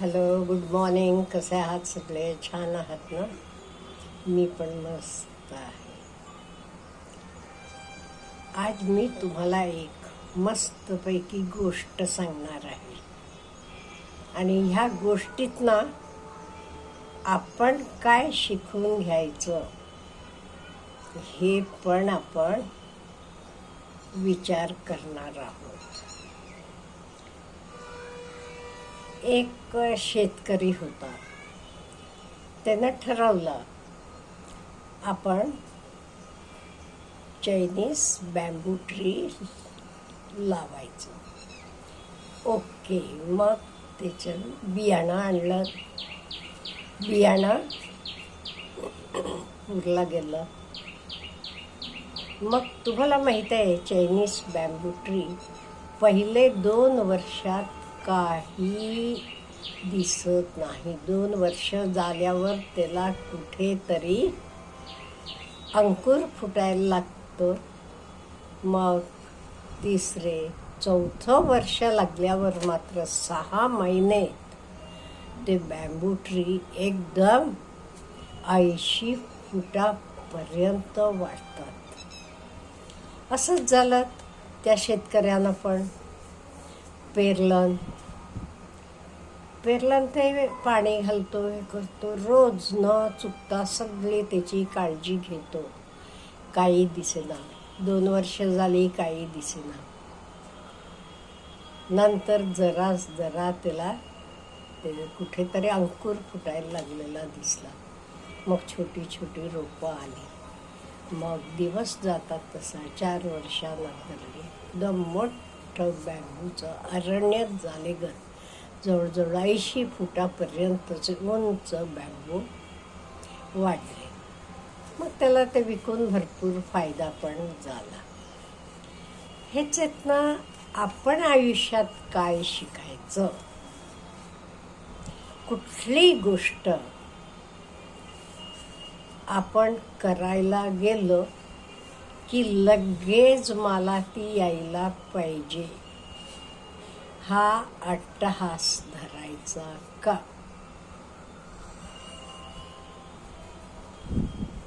Hello good morning. कसे आहात सगळे? छान आहात ना? मी पण मस्त आहे. आज मी तुम्हाला एक मस्तपैकी गोष्ट सांगणार आहे. आणि ह्या गोष्टीत ना आपण काय शिकून घ्यायचं हे पण आपण विचार करणार आहोत. एक शेतकरी होता. त्यानं ठरवलं आपण चायनीज बॅम्बू ट्री लावायचं. ओके मग त्याचं बियाणं आणलं. बियाणं उरला गेलं. मग तुम्हाला माहीत आहे चायनीज बॅम्बू ट्री पहिले दोन वर्षात काही दिसत नाही. दोन वर्ष झाल्यावर त्याला कुठेतरी अंकुर फुटायला लागतं. मग तिसरे चौथं वर्ष लागल्यावर मात्र सहा महिने ते बॅम्बू ट्री एकदम ऐंशी फुटापर्यंत वाढतात. असंच झालं त्या शेतकऱ्यानं पण. पेरलं पेरलं ते पाणी घालतो हे करतो रोज न चुकता सगळी त्याची काळजी घेतो. काही दिसेना. दोन वर्ष झाली काही दिसेना. नंतर जरा जरा त्याला ते कुठेतरी अंकुर फुटायला लागलेला दिसला. मग छोटी छोटी रोपं आली. मग दिवस जातात तसा. चार वर्षानंतर एकदम मोठं बॅम्बूचं अरण्यच झाले गत. जवळजवळ ऐंशी फुटापर्यंतचे उंच बॅम्बू वाढले. मग त्याला ते विकून भरपूर फायदा पण झाला. हेच आहेत ना आपण आयुष्यात काय शिकायचं? कुठली गोष्ट आपण करायला गेलो की लगेच मला ती यायला पाहिजे? हा अट्टहास धरायचा का?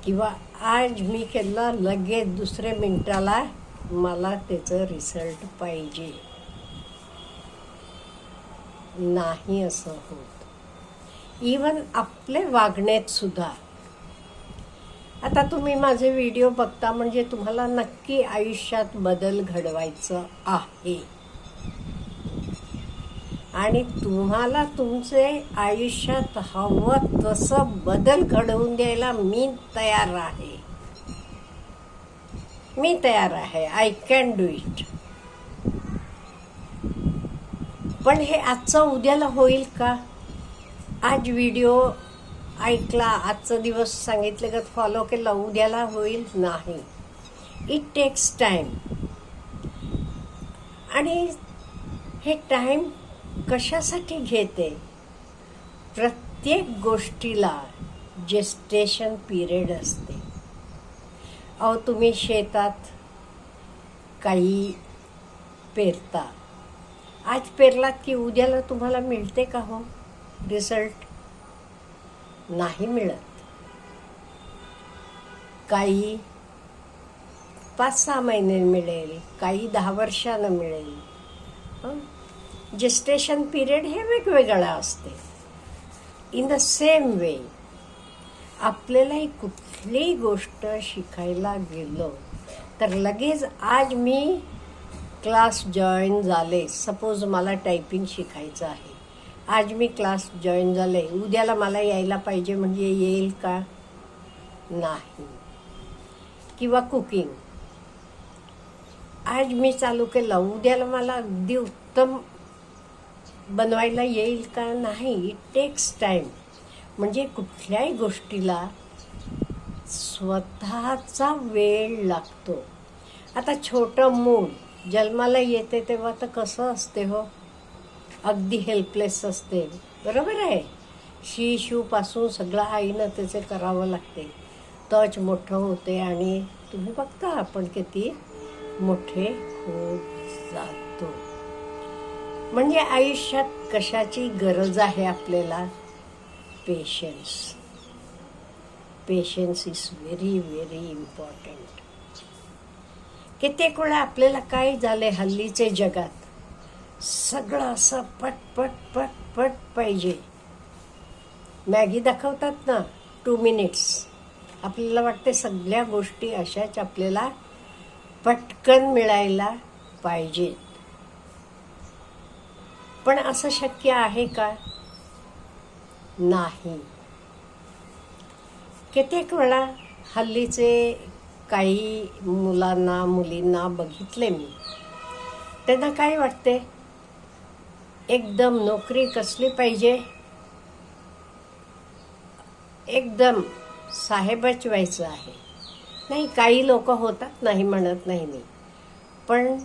किंवा आज मी केलं लगेच दुसऱ्या मिनिटाला मला त्याचं रिझल्ट पाहिजे. नाही असं होत. इवन आपले वागण्यात सुद्धा. आता तुम्ही माझे व्हिडिओ बघता म्हणजे तुम्हाला नक्की आयुष्यात बदल घडवायचं आहे. आणि तुम्हाला तुमचे आयुष्यात हवं तसं बदल घडवून द्यायला मी तयार आहे. मी तयार आहे. आय कॅन डू इट पण हे आजचं उद्याला होईल का? आज व्हिडिओ ऐकला आजचा दिवस सांगितलं का फॉलो केला उद्याला होईल? नाही. इट टेक्स टाईम आणि हे टाईम कशासाठी घेते? प्रत्येक गोष्टीला जेस्टेशन पिरियड असते. अहो तुम्ही शेतात काही पेरता. आज पेरलात की उद्याला तुम्हाला मिळते का हो? रिझल्ट नाही मिळत. काही पाच सहा महिने मिळेल काही दहा वर्षानं मिळेल. हं? जेस्टेशन पिरियड हे वेगवेगळं असते. इन द सेम वे आपल्यालाही कुठलीही गोष्ट शिकायला गेलो तर लगेच आज मी क्लास जॉईन झाले. सपोज मला टायपिंग शिकायचं आहे. आज मी क्लास जॉईन झाले. उद्याला मला यायला पाहिजे म्हणजे येईल का? नाही. किंवा कुकिंग आज मी चालू केलं. उद्याला मला अगदी उत्तम बनवायला येईल का नाही इट टेक्स टाईम म्हणजे कुठल्याही गोष्टीला स्वतःचा वेळ लागतो. आता छोटं मूल जन्माला येते तेव्हा तर कसं असते हो? अगदी हेल्पलेस असते. बरोबर आहे? शी शूपासून सगळं आईनं त्याचे करावं लागते. तच मोठं होते आणि तुम्ही बघता आपण किती मोठे होत जातो. म्हणजे आयुष्यात कशाची गरज आहे आपल्याला? Patience patience is very very important कित्येक वेळा आपल्याला काय झाले हल्लीचे जगात? सगळं असं पट पट पट पट पाहिजे. मॅगी दाखवतात ना टू मिनिट्स आपल्याला वाटते सगळ्या गोष्टी अशाच आपल्याला पटकन मिळायला पाहिजेत. पण असं शक्य आहे का? नाही. कित्येक वेळा हल्लीचे काही मुलांना मुलींना बघितले मी. त्यांना काय वाटते? एकदम नोकरी कसली पाहिजे? एकदम साहेबच व्हायचं आहे. नाही काही लोक होतात नाही म्हणत नाही मी. पण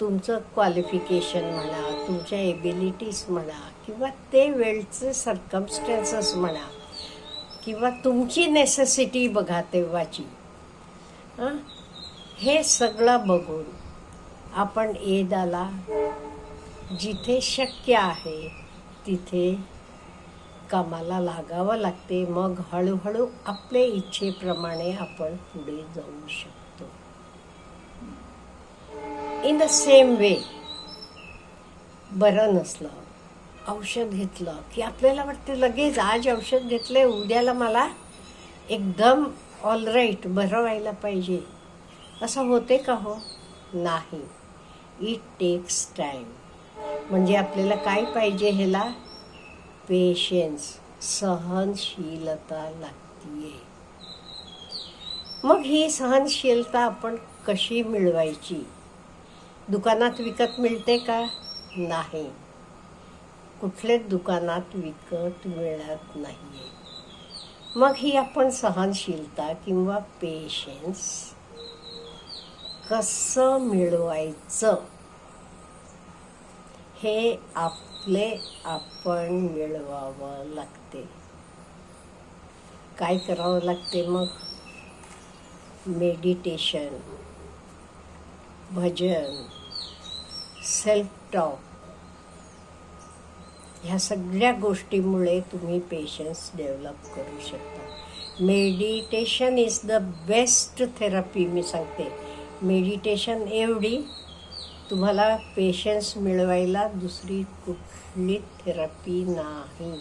तुमचं क्वालिफिकेशन म्हणा तुमच्या एबिलिटीज म्हणा किंवा ते वेळचे सर्कमस्टन्सेस म्हणा किंवा तुमची नेसेसिटी बघा तेव्हाची. हे? सगळं बघून आपण एदाला जिथे शक्य आहे तिथे कामाला लागावं लागते. मग हळूहळू आपल्या इच्छेप्रमाणे आपण पुढे जाऊ शकतो. इन द सेम वे बरं नसलं औषध घेतलं की आपल्याला वाटते लगेच आज औषध घेतले उद्याला मला एकदम ऑलराईट बरं व्हायला पाहिजे. असं होते का हो? नाही. इट टेक्स टाईम म्हणजे आपल्याला काय पाहिजे ह्याला? पेशन्स सहनशीलता लागतीये. मग ही सहनशीलता आपण कशी मिळवायची? दुकानात विकत मिळते का? नाही. कुठल्याच दुकानात विकत मिळत नाही मग ही आपण सहनशीलता किंवा पेशन्स कसं मिळवायचं? हे आपले आपण मिळवावं लागते. काय करावं लागते मग? मेडिटेशन भजन सेल्फ टॉक ह्या सगळ्या गोष्टीमुळे तुम्ही पेशन्स डेव्हलप करू शकता. Meditation is the best therapy मी सांगते. मेडिटेशन एवढी तुम्हाला पेशन्स मिळवायला दुसरी कुठली थेरपी नाही.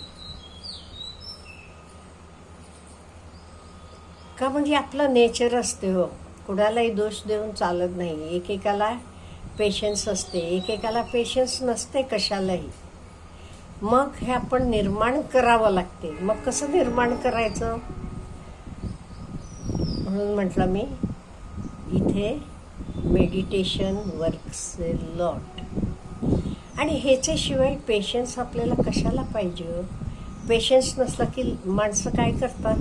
का म्हणजे आपलं नेचर असते हो. कुणालाही दोष देऊन चालत नाही. एकेकाला पेशन्स असते. एकेकाला पेशन्स नसते कशालाही. मग हे आपण निर्माण करावं लागते. मग कसं निर्माण करायचं? म्हणून म्हटलं मी इथे मेडिटेशन वर्क्स लॉट आणि ह्याच्याशिवाय पेशन्स आपल्याला कशाला पाहिजे? पेशन्स नसला की माणसं काय करतात?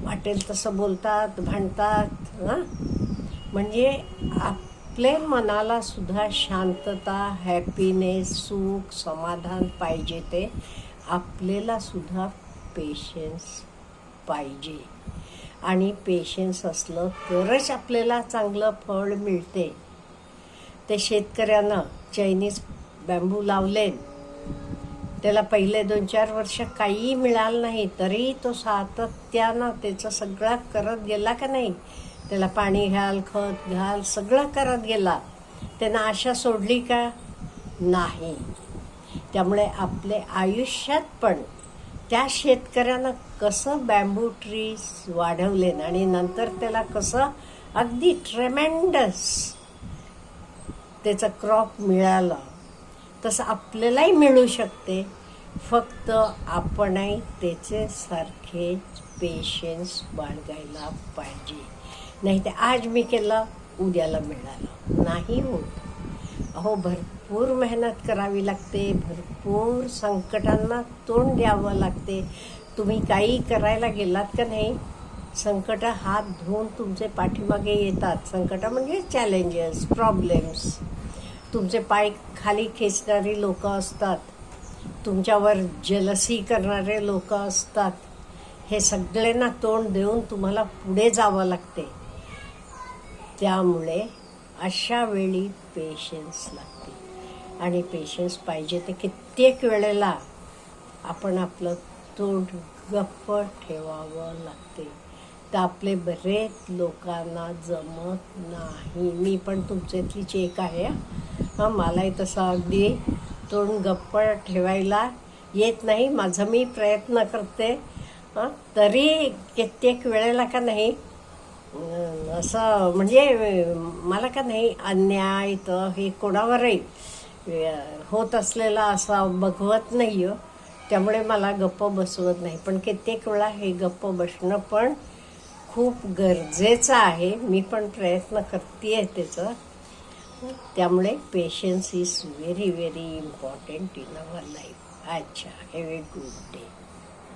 वाटेल तसं बोलतात भांडतात हां? म्हणजे आपल्या मनाला सुद्धा शांतता हॅपीनेस सुख समाधान पाहिजे ते आपल्याला सुद्धा पेशन्स पाहिजे. आणि पेशन्स असलं तरच आपल्याला चांगलं फळ मिळते. ते शेतकऱ्यानं चायनीज बॅम्बू लावले. त्याला पहिले दोन चार वर्ष काहीही मिळालं नाही तरी तो सातत्यानं त्याचं सगळं करत गेला का नाही? त्याला पाणी घाल खत घाल सगळं करत गेला. त्यांना आशा सोडली का? नाही. त्यामुळे आपले आयुष्यात पण त्या शेतकऱ्यानं कसं बॅम्बू ट्रीज वाढवले आणि नंतर त्याला कसं अगदी ट्रेमेंडस त्याचं क्रॉप मिळालं तसं आपल्यालाही मिळू शकते. फक्त आपणही त्याचे सारखेच पेशन्स बाळगायला पाहिजे. नाही तर आज मी केलं उद्याला मिळालं. नाही होत. अहो भरपूर मेहनत करावी लागते भरपूर संकटांना तोंड द्यावं लागते. तुम्ही काही करायला गेलात का नाही? संकट हात धुवून तुमचे पाठीमागे येतात. संकट म्हणजे चॅलेंजेस प्रॉब्लेम्स तुमचे पाय खाली खेचणारी लोक असतात. तुमच्यावर जलसी करणारे लोक असतात. हे सगळ्यांना तोंड देऊन तुम्हाला पुढे जावं लागते. त्यामुळे अशा वेळी पेशन्स लागते. आणि पेशन्स पाहिजे ते कित्येक वेळेला आपण आपलं तोंड गप्प ठेवावं लागते. तर आपले बरेच लोकांना जमत नाही. मी पण तुमच्यातलीच एक आहे. हां मलाही तसं अगदी तोंड गप्प ठेवायला येत नाही. माझं मी प्रयत्न करते. हां तरी कित्येक वेळेला का नाही असं म्हणजे मला का नाही अन्याय तर हे कोणावरही होत असलेला असा बघवत नाही हो त्यामुळे मला गप्प बसवत नाही. पण कित्येक वेळा हे गप्प बसणं पण खूप गरजेचं आहे. मी पण प्रयत्न करते आहे त्याचं. त्यामुळे patience is very very important in our life अच्छा हॅव ए गुड डे